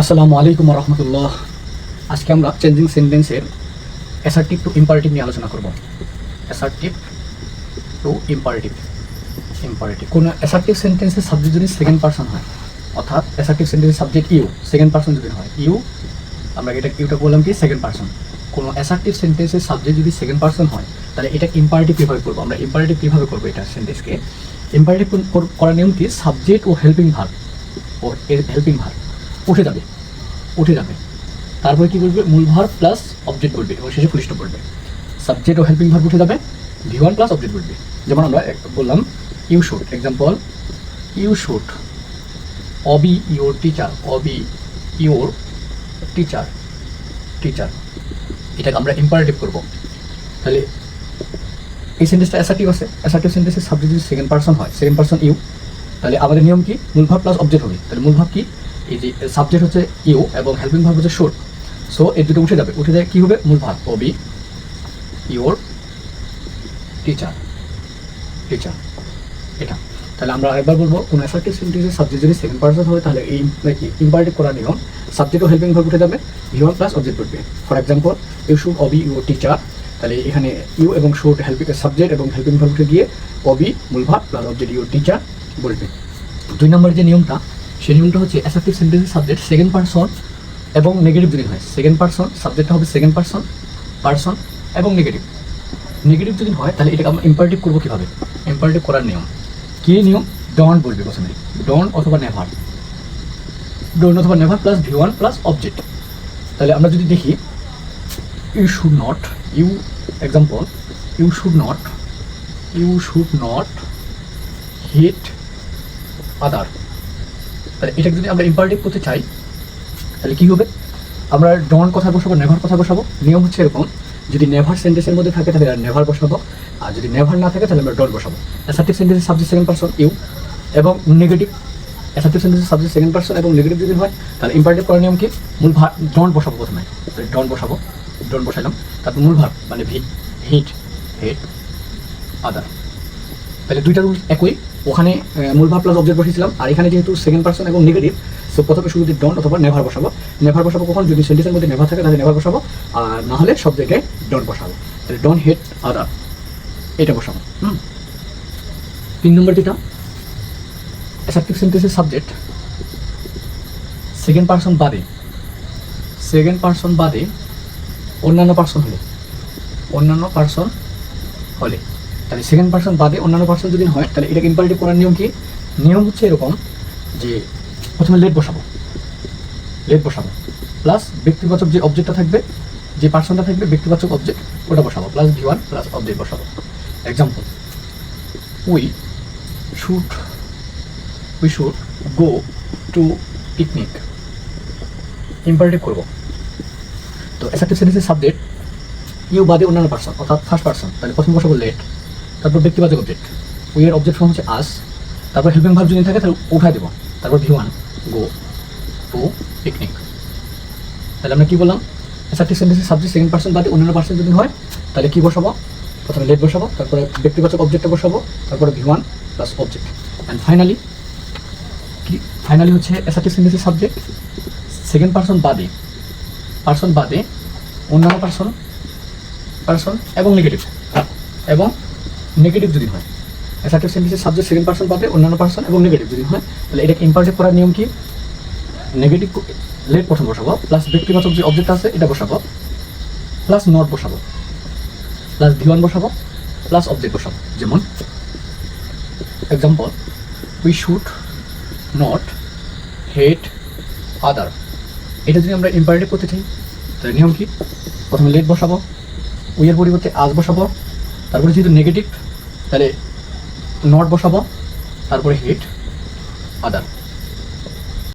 আসসালামু আলাইকুম রহমতুল্লাহ আজকে আমরা চেঞ্জিং সেন্টেন্সের অ্যাসার্টিভ টু ইম্পারেটিভ নিয়ে আলোচনা করব। অ্যাসার্টিভ টু ইম্পারেটিভ ইম্পারেটিভ কোনো অ্যাসার্টিভ সেন্টেন্সের সাবজেক্ট যদি সেকেন্ড পার্সন হয়, অর্থাৎ অ্যাসার্টিভ সেন্টেন্সের সাবজেক্ট ইউ সেকেন্ড পার্সন যদি হয় ইউ আমরা এটা ইউটা বললাম কি সেকেন্ড পার্সন কোনো অ্যাসার্টিভ সেন্টেন্সের সাবজেক্ট যদি সেকেন্ড পার্সন হয়, তাহলে এটা ইম্পারেটিভ কীভাবে করব? আমরা ইম্পারেটিভ কীভাবে করব এটা সেন্টেন্সকে ইম্পারেটিভ করার নিয়ম কি? সাবজেক্ট ও হেল্পিং ভার্ব ও হেল্পিং ভার্ব উঠে যাবে উঠে যাবে। তারপরে কী করবে? মূল ভার প্লাস অবজেক্ট বলবে এবং শেষে ফুলিষ্ট বলবে সাবজেক্ট ও হেল্পিং ভার্ব উঠে যাবে ভি ওয়ান প্লাস অবজেক্ট বলবে যেমন আমরা বললাম you should example you should obey your teacher obey your teacher teacher এটাকে আমরা ইম্পারেটিভ করব। তাহলে এই সেন্টেন্সটা অ্যাসার্টিভ আছে। অ্যাসার্টিভ সেন্টেন্সের সাবজেক্ট যদি সেকেন্ড পার্সন হয় সেকেন্ড পার্সন ইউ তাহলে আমাদের নিয়ম কি? মূল ভাব প্লাস অবজেক্ট হবে। তাহলে মূল ভাব কি? এই যে সাবজেক্ট হচ্ছে ইউ এবং হেল্পিং ভাব হচ্ছে শুট সো এই দুটো উঠে যাবে। উঠে যায় কি হবে? মূল ভাব অবি ইউর টিচার টিচার এটা। তাহলে আমরা আরেকবার বলব, কোনো অ্যাসার্টিভ সেন্টেন্সের সাবজেক্ট যদি সেকেন্ড পার্সন হয়, তাহলে এই ইম্পারেটিভ করার নিয়ম সাবজেক্ট ও হেল্পিং ভার্ব উঠে যাবে ওয়ান প্লাস অবজেক্ট উঠবে। For example you should obey your teacher তাহলে এখানে ইউ এবং শুড হেল্পিং সাবজেক্ট এবং হেল্পিং ভার্ব উঠে গিয়ে অবি মূল ভাব প্লাস অবজেক্ট ইউর টিচার বলবে। দুই নম্বরের যে নিয়মটা সেই নিয়মটা হচ্ছে অ্যাসার্টিভ সেন্টেন্সের সাবজেক্ট সেকেন্ড পার্সন এবং নেগেটিভ যদি হয় সেকেন্ড পার্সন সাবজেক্টটা হবে সেকেন্ড পার্সন পার্সন এবং নেগেটিভ নেগেটিভ যদি হয়, তাহলে এটাকে আমরা ইম্পারেটিভ করব কীভাবে? ইম্পারেটিভ করার নিয়ম। কী নিয়ম? ডন বলবে প্রথমে। ডন অথবা নেভার ডন অথবা never plus V one plus object তাহলে আমরা যদি দেখি you should not you example you should not you should not hit other তাহলে এটাকে যদি আমরা ইম্পারেটিভ করতে চাই, তাহলে কী হবে? আমরা ডন কথা বসাবো নেভার কথা বসাবো। নিয়ম হচ্ছে এরকম, যদি নেভার সেন্টেন্সের মধ্যে থাকে তাহলে নেভার বসাবো, আর যদি নেভার না থাকে তাহলে আমরা ডন বসাবো। অ্যাসার্টিভ সেন্টেন্সের সাবজেক্ট সেকেন্ড পার্সন ইউ এবং নেগেটিভ অ্যাসার্টিভ সেন্টেন্সের সাবজেক্ট সেকেন্ড পার্সন এবং নেগেটিভ যদি হয়, তাহলে ইম্পারেটিভ করার নিয়ম কি? মূল ভার ডন বসাবো প্রথমে। ডন বসাবো ডন বসালাম তারপর মূল ভার মানে ভি হিট হেড আদার তাহলে দুইটা রুল একই। ওখানে মূল ভাব প্লাস অবজেক্ট বসিয়েছিলাম আর এখানে যেহেতু সেকেন্ড পার্সন এবং নেগেটিভ সো প্রথমে শুরুতে ডন অথবা নেভার বসাবো। নেভার বসাবো কখন? যদি সেন্টেন্সের মধ্যে নেভার থাকে, তাহলে নেভার বসাবো। আর না হলে সব জায়গায় ডন বসাবো। তাহলে ডন হেড আদার এটা বসাবো। হুম? তিন নম্বর যেটা অ্যাসার্টিভ সেন্টেন্সের সাবজেক্ট সেকেন্ড পার্সন বাদে সেকেন্ড পার্সন বাদে অন্যান্য পার্সন হলে, অন্যান্য পার্সন হলে। তাহলে সেকেন্ড পার্সন বাদে অন্যান্য পার্সন যদি হয়, তাহলে এটাকে ইম্পারেটিভ করার নিয়ম কি? নিয়ম হচ্ছে এরকম যে প্রথমে লেট বসাবো। লেট বসাবো। প্লাস ব্যক্তিবাচক যে অবজেক্টটা থাকবে, যে পার্সনটা থাকবে ব্যক্তিবাচক অবজেক্ট ওটা বসাবো। Plus V one plus object বসাবো। Example we should we should go to picnic imperative করব। তো অ্যাসার্টিভ সেন্টেন্সের সাবজেক্ট ইউ বাদে অন্যান্য পার্সন অর্থাৎ ফার্স্ট পার্সন তাহলে প্রথম বসাবো লেট তারপর ব্যক্তিবাচক অবজেক্ট উই এর অবজেক্ট ফর্ম হচ্ছে আস তারপর হেল্পিং ভার্ব যদি থাকে, তাহলে উঠাই দেবো। তারপর V one go to picnic তাহলে আমরা কী বললাম? অ্যাসার্টিভ সেন্টেন্সের সাবজেক্ট সেকেন্ড পার্সন বাদে অন্যান্য পার্সন যদি হয়, তাহলে কী বসাবো? প্রথমে লেট বসাবো, তারপরে ব্যক্তিবাচক অবজেক্টটা বসাবো, তারপরে V one plus object and finally কি? ফাইনালি হচ্ছে অ্যাসার্টিভ সেন্টেন্সের সাবজেক্ট সেকেন্ড পার্সন বাদে পার্সন বাদে অন্যান্য পার্সন পার্সন এবং নেগেটিভ এবং নেগেটিভ যদি হয় অ্যাসার্টিভ সেন্টেন্সের সাবজেক্ট সেকেন্ড পার্সন পাবে, অন্যান্য পার্সন এবং নেগেটিভ যদি হয়, তাহলে এটাকে ইম্পারেটিভ করার নিয়ম কি? নেগেটিভ লেট প্রথম বসাবো প্লাস ব্যক্তিবাচক যে অবজেক্ট আছে, এটা বসাবো প্লাস নট বসাবো প্লাস ভি ওয়ান বসাবো প্লাস অবজেক্ট বসাবো। যেমন example we should not hate other এটা যদি আমরা ইম্পারেটিভ করতে চাই, তাহলে নিয়ম কি? প্রথমে লেট বসাবো উইয়ের পরিবর্তে আজ বসাবো, তারপরে যেহেতু নেগেটিভ তাহলে নট বসাবো তারপরে হিট আদার